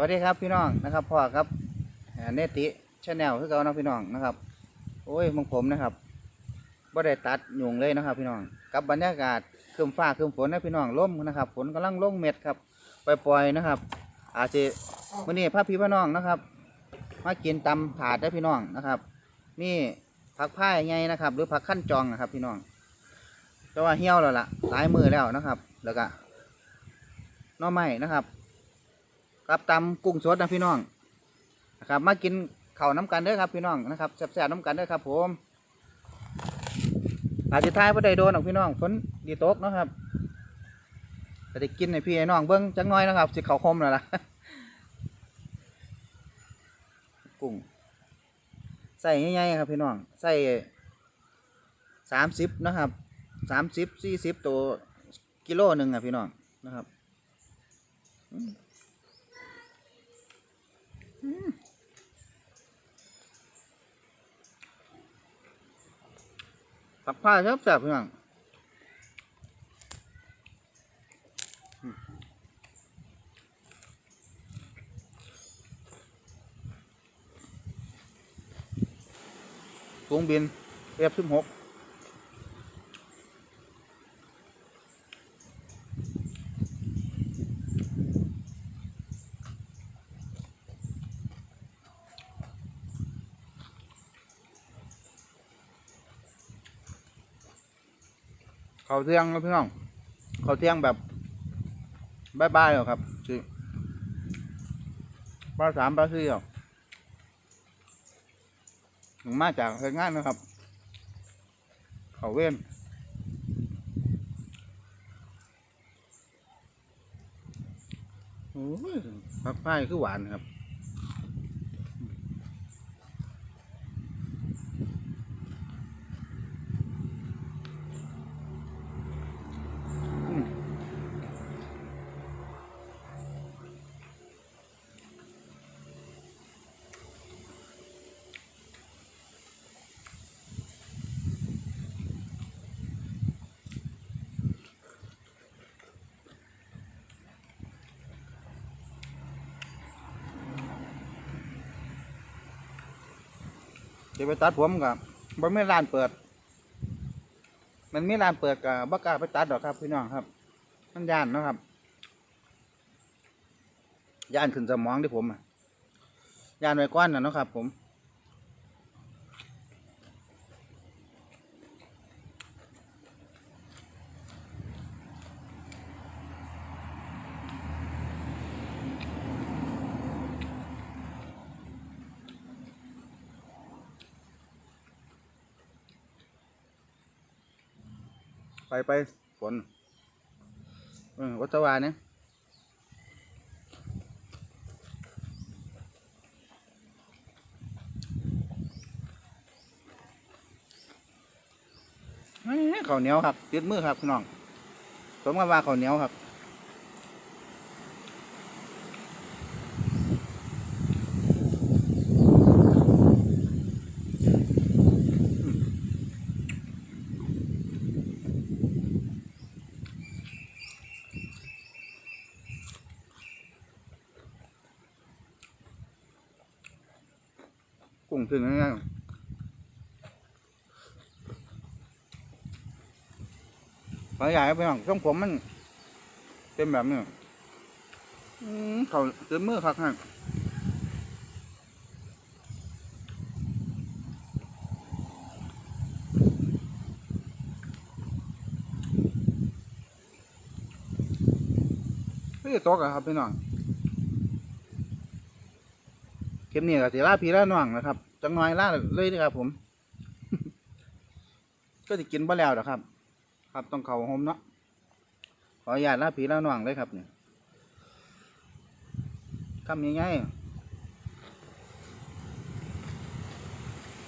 วัสดีครับพี่น้องนะครับพ่อครับเนติชาแนลคือเก่านะพี่น้องนะครับ โอ้ยมึงผมนะครับบ่ได้ตัดหยุงเลยนะครับ พี่น้องกับบรรยากาศคืมฟ้าคืมฝนนะพี่น้องลมนะครับฝนกำลังลงเม็ดครับปล่อยๆนะครับ อาจจะวันนี้พระพี่พระน้องนะครับมากินตำถาดได้พี่น้องนะครับ นี่ผักผ้ายไงนะครับ หรือผักขั้นจองนะครับ พี่น้องแต่ว่าเหี่ยวแล้วล่ะหลายมือแล้วนะครับ แล้วก็น่อไม้นะครับ กับตำกุ้งสดนะพี่น้องนะครับมากินเข้าน้ำกันเด้อครับพี่น้องนะครับแซ่บๆน้ำกันเด้อครับ ผมอาจจะทายพ่ได้โดนหรอกพี่น้องฝนดีตกนะครับจะได้กินให้พี่ให้น้องเบิ้งจังน้อยนะครับสิเขาคมแล้วล่ะกุ้งใส่ใหญ่ๆครับพี่น้องใส่สามสิบนะครับสามสิบสี่สิบตัวกิโลหนึ่งอะพี่น้องนะครับ สับผ้าชอบแสบเพื่อนกุ้งบิน F16 เขาวเที่ยงแล้วพี่น้องเขาวเที่ยงแบบบายๆหรอครับสิบ้าสามบ้าสี่หรอกถึงมาจากเฮ็ดงานนะครับ เขาเว้นโอ้ยผักไผ่คือหวานครับ เดี๋ยวไปตัดผมกับบ่มีร้านเปิด มันไม่ร้านเปิดกับบักกาไปตัดหรอกครับพี่น้องครับ มันย่านนะครับ ย่านขึ้นสมองที่ผมอะย่านไว้ก้อนนะนะครับ ผม ไปไปฝนเออวัตวาเนี่ยเข้าวเหนียวครับติดมือครับพี่น้องสมกับว่าข้าวเหนียวครับ กุ้งถึงง่ายๆขอใหญ่ไปหน่องช่องผมมันเป็นแบบนี้เขาเต็มมือครับฮะเฮ้ตกอะครับพี่น้องคลิปนี้ก็สิลาพี่ลาน้องนะครับ จังน้อยลาเลยนะครับผม ก็จะกินบ่แล้วนะครับ ครับต้องเข้าโฮมเนาะขออนุญาตล่าพี่ลาน้องเลยครับเนี่ยคำง่ายๆ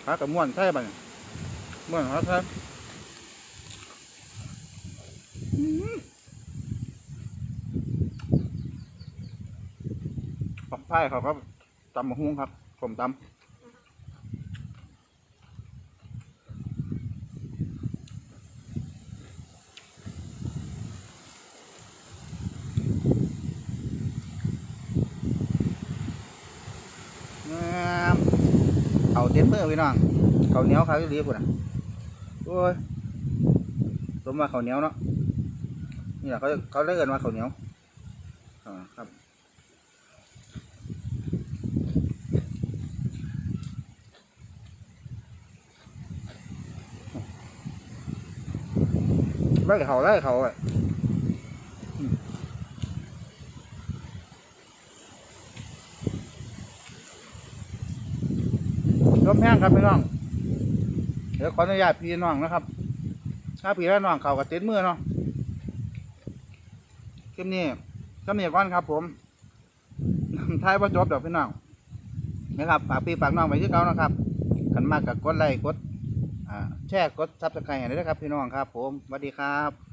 ขากับม้วนใช่ป่ะเนี่ยม้วนครับครับอื้อหือปักไผ่เขาครับตำมะฮุ้งครับผมตำ เพี่น้องข้าเหนียวข้าวอีหลีพุ่นน่ะโอ้ยสมว่าข้าเหนียวเนาะนี่แหละเขาเขาได้เอินว่าข้าเหนียวครับไล่เขาไล่เขาอะ ยกแห้งครับพี่น้อง เดี๋ยวขออนุญาตพี่น้องนะครับ ถ้าพี่และน้องเขากับติดมือเนาะคลิปนี้คลิปนี้ก่อนครับ ผมท้ายว่าจบดอกพี่น้องนะครับฝากพี่ฝากน้องไว้ที่เก่านะครับขันมากกับกดไลค์กดแชร์กดซับสไครต์ให้ด้วยนะครับพี่น้องครับ ผมสวัสดีครับ